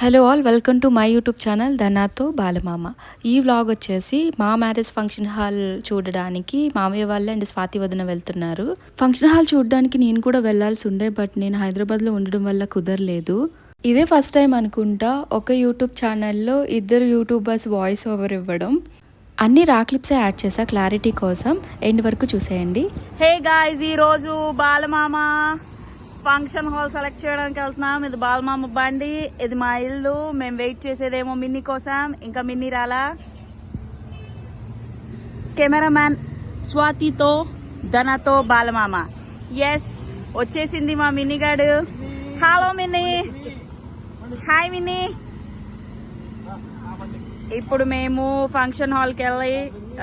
Hello all welcome to my YouTube channel ధనాతో బాలమామ ఈ vlog వచ్చేసి మా మ్యారేజ్ ఫంక్షన్ హాల్ చూడడానికి మామయ్య వాళ్ళు అండ్ స్వాతి వదిన వెళ్తున్నారు. ఫంక్షన్ హాల్ చూడడానికి నేను కూడా వెళ్ళాల్సి ఉండే బట్ నేను హైదరాబాద్లో ఉండడం వల్ల కుదరలేదు. ఇదే ఫస్ట్ టైం అనుకుంటా ఒక యూట్యూబ్ ఛానల్లో ఇద్దరు యూట్యూబర్స్ వాయిస్ ఓవర్ ఇవ్వడం. అన్ని రా క్లిప్సే యాడ్ చేసా క్లారిటీ కోసం. ఎండ్ వరకు చూసేయండి. హే గాయ్ ఈ రోజు బాలమామ ఫంక్షన్ హాల్ సెలెక్ట్ చేయడానికి వెళ్తున్నాం. ఇది బాలమామ బండి ఇది మా ఇల్లు. మేము వెయిట్ చేసేదేమో మిన్ని కోసం. ఇంకా మిన్ని రాలా? కెమెరామ్యాన్ స్వాతితో ధనతో బాలమామ. ఎస్ వచ్చేసింది మా మిన్ని గాడు హలో మిన్ని. హాయ్ మిన్ని. ఇప్పుడు మేము ఫంక్షన్ హాల్కి వెళ్ళి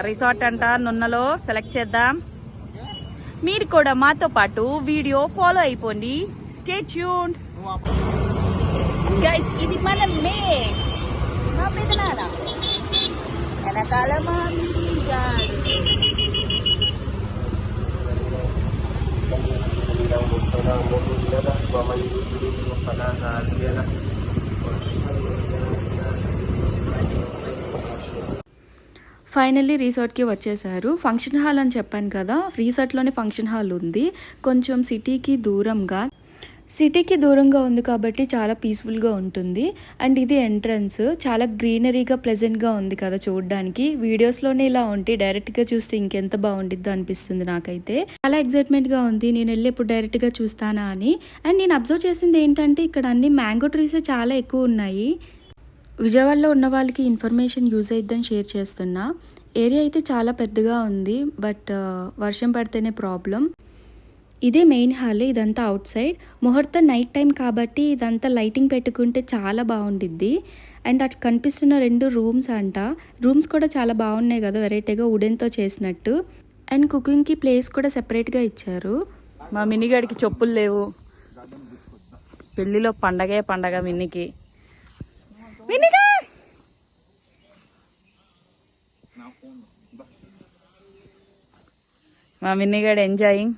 రిసార్ట్ అంట నున్నలో సెలెక్ట్ చేద్దాం. మీరు కూడా మాతో పాటు వీడియో ఫాలో అయిపోండి. స్టే ట్యూన్డ్ గైస్ ఇది మన మే మా పెదనాన్న. వెనకాల మా మిన్ని గారు. ఫైనల్లీ రిసార్ట్కి వచ్చేసారు ఫంక్షన్ హాల్ అని చెప్పాను కదా రిసార్ట్లోనే ఫంక్షన్ హాల్ ఉంది. కొంచెం సిటీకి దూరంగా సిటీకి దూరంగా ఉంది కాబట్టి చాలా పీస్ఫుల్గా ఉంటుంది. అండ్ ఇది ఎంట్రన్స్ చాలా గ్రీనరీగా ప్లెజెంట్గా ఉంది కదా చూడడానికి. వీడియోస్లోనే ఇలా ఉంటే డైరెక్ట్గా చూస్తే ఇంకెంత బాగుండిద్దో అనిపిస్తుంది నాకైతే. చాలా ఎగ్జైట్మెంట్గా ఉంది. నేను వెళ్ళి ఇప్పుడు డైరెక్ట్గా చూస్తానా అని. అండ్ నేను అబ్జర్వ్ చేసింది ఏంటంటే ఇక్కడ అన్ని మ్యాంగో ట్రీసే చాలా ఎక్కువ ఉన్నాయి. విజయవాడలో ఉన్న వాళ్ళకి ఇన్ఫర్మేషన్ యూజ్ అయిద్దని షేర్ చేస్తున్నా. ఏరియా అయితే చాలా పెద్దగా ఉంది బట్ వర్షం పడితేనే ప్రాబ్లం. ఇదే మెయిన్ హాల్ ఇదంతా అవుట్ సైడ్. ముహూర్తం నైట్ టైం కాబట్టి ఇదంతా లైటింగ్ పెట్టుకుంటే చాలా బాగుండిద్ది. అండ్ అటు కనిపిస్తున్న రెండు రూమ్స్ అంట. రూమ్స్ కూడా చాలా బాగున్నాయి కదా వెరైటీగా వుడెన్తో చేసినట్టు. అండ్ కుకింగ్కి ప్లేస్ కూడా సెపరేట్గా ఇచ్చారు. మా మినిగాడికి చెప్పులు లేవు. పెళ్ళిలో పండగే పండగ మిన్నికి. మిన్నిగా మా మిన్నిగాడు ఎంజాయింగ్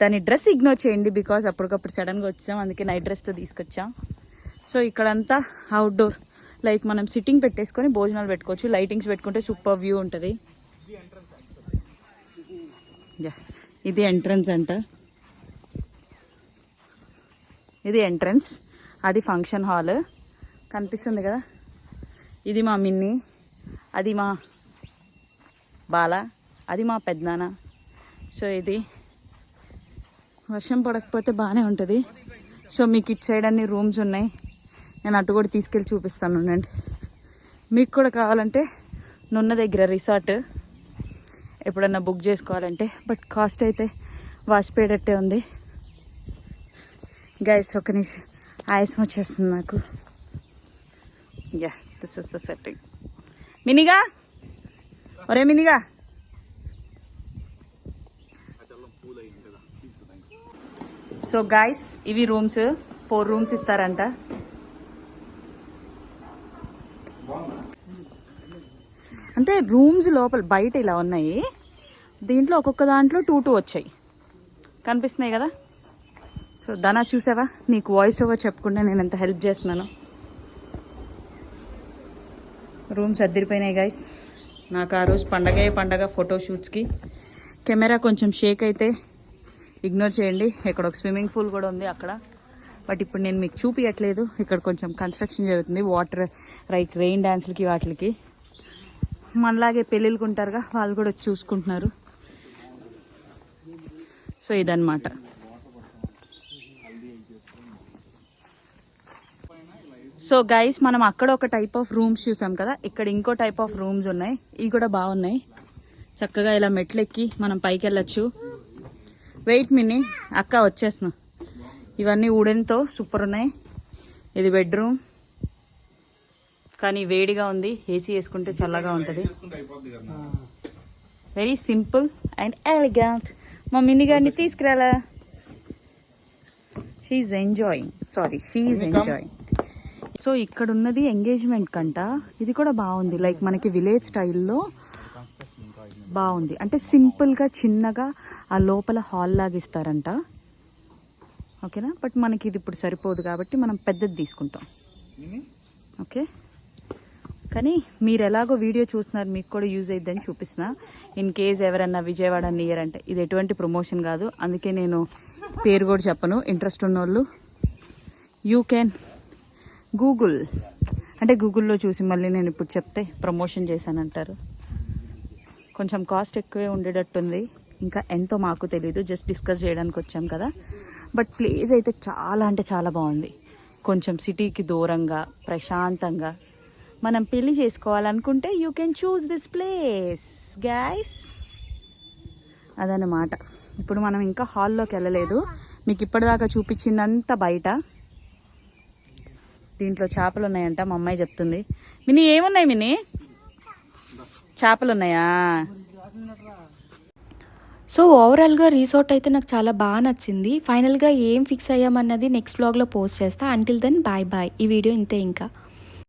దాని డ్రెస్ ఇగ్నోర్ చేయండి బికాస్ అప్పటికప్పుడు సడన్గా వచ్చాం. అందుకే నైట్ డ్రెస్తో తీసుకొచ్చాం. సో ఇక్కడంతా అవుట్డోర్ లైక్ మనం సిట్టింగ్ పెట్టేసుకొని భోజనాలు పెట్టుకోవచ్చు. లైటింగ్స్ పెట్టుకుంటే సూపర్ వ్యూ ఉంటుంది. ఇది ఎంట్రన్స్ అంట. ఇది ఎంట్రన్స్ అది ఫంక్షన్ హాల్ కనిపిస్తుంది కదా? ఇది మా మిన్ని అది మా బాల అది మా పెద్దనాన్న. సో ఇది వర్షం పడకపోతే బాగానే ఉంటుంది. సో మీకు ఇటు సైడ్ అన్ని రూమ్స్ ఉన్నాయి. నేను అటు కూడా తీసుకెళ్ళి చూపిస్తాను ఉండండి. మీకు కూడా కావాలంటే నున్న దగ్గర రిసార్ట్ ఎప్పుడన్నా బుక్ చేసుకోవాలంటే బట్ కాస్ట్ అయితే వాసిపోయేటట్టే ఉంది. గైస్ ఒక నిమిషం. ఆయాసం వచ్చేస్తుంది నాకు. Yeah this is the setting మినిగా ఒరే మినిగా సో గైస్ ఇవి రూమ్స్ ఫోర్ రూమ్స్ ఇస్తారంట. అంటే రూమ్స్ లోపల బయట ఇలా ఉన్నాయి. దీంట్లో ఒక్కొక్క దాంట్లో టూ టూ వచ్చాయి. కనిపిస్తున్నాయి కదా? సో ధనా చూసావా? నీకు వాయిస్ ఓవర్ చెప్పకుండా నేను ఎంత హెల్ప్ చేస్తున్నాను. రూమ్స్ అద్దరిపోయినాయి గైస్ నాకు ఆ రోజు పండగే పండగ ఫోటోషూట్స్కి కెమెరా కొంచెం షేక్ అయితే ఇగ్నోర్ చేయండి. ఇక్కడ ఒక స్విమ్మింగ్ పూల్ కూడా ఉంది అక్కడ. బట్ ఇప్పుడు నేను మీకు చూపించట్లేదు ఇక్కడ కొంచెం కన్స్ట్రక్షన్ జరుగుతుంది. వాటర్ రైక్ రెయిన్ డ్యాన్స్లకి వాటికి మనలాగే పెళ్ళిళ్ళకి ఉంటారుగా వాళ్ళు కూడా చూసుకుంటున్నారు. సో ఇదన్నమాట. సో గైస్ మనం అక్కడ ఒక టైప్ ఆఫ్ రూమ్స్ చూసాం కదా? ఇక్కడ ఇంకో టైప్ ఆఫ్ రూమ్స్ ఉన్నాయి. ఇవి కూడా బాగున్నాయి. చక్కగా ఇలా మెట్లు ఎక్కి మనం పైకి వెళ్ళొచ్చు వెయిట్ మిన్ని అక్క వచ్చేస్తున్నా. ఇవన్నీ వుడెన్తో సూపర్ ఉన్నాయి. ఇది బెడ్రూమ్ కానీ వేడిగా ఉంది. ఏసీ వేసుకుంటే చల్లగా ఉంటుంది. వెరీ సింపుల్ అండ్ ఎలిగెంట్ మా మిన్ని గారిని తీసుకురాలా? He's enjoying sorry she's enjoying so ఇక్కడ ఉన్నది ఎంగేజ్మెంట్ కంట. ఇది కూడా బాగుంది. లైక్ మనకి విలేజ్ స్టైల్లో బాగుంది. అంటే సింపుల్గా చిన్నగా ఆ లోపల హాల్ లాగా ఇస్తారంట. ఓకేనా? బట్ మనకి ఇది ఇప్పుడు సరిపోదు కాబట్టి మనం పెద్దది తీసుకుంటాం. ఓకే? కానీ మీరు ఎలాగో వీడియో చూస్తున్నారు మీకు కూడా యూజ్ అయిద్దని చూపిస్తున్నా. ఇన్ కేస్ ఎవరన్నా విజయవాడ నియర్ అంటే ఇది ఎటువంటి ప్రమోషన్ కాదు. అందుకే నేను పేరు కూడా చెప్పను. ఇంట్రెస్ట్ ఉన్నోళ్ళు యూ కెన్ గూగుల్. అంటే గూగుల్లో చూసి మళ్ళీ నేను ఇప్పుడు చెప్తే ప్రమోషన్ చేశానంటారు. కొంచెం కాస్ట్ ఎక్కువే ఉండేటట్టుంది. ఇంకా ఎంతో మాకు తెలీదు జస్ట్ డిస్కస్ చేయడానికి వచ్చాం కదా. బట్ ప్లేస్ అయితే చాలా అంటే చాలా బాగుంది. కొంచెం సిటీకి దూరంగా ప్రశాంతంగా. మనం పెళ్ళి చేసుకోవాలనుకుంటే you can choose this place guys అదనమాట ఇప్పుడు మనం ఇంకా హాల్లోకి వెళ్ళలేదు. మీకు ఇప్పటిదాకా చూపించిందంతా బయట. దీంట్లో చేపలు ఉన్నాయంట మా అమ్మాయి చెప్తుంది. మినీ ఏమున్నాయి మినీ? చేపలు ఉన్నాయా సో ఓవరాల్గా రీసార్ట్ అయితే నాకు చాలా బాగా నచ్చింది. ఫైనల్గా ఏం ఫిక్స్ అయ్యామన్నది నెక్స్ట్ బ్లాగ్లో పోస్ట్ చేస్తా. అంటిల్ దెన్ బాయ్ బాయ్ ఈ వీడియో ఇంతే ఇంకా.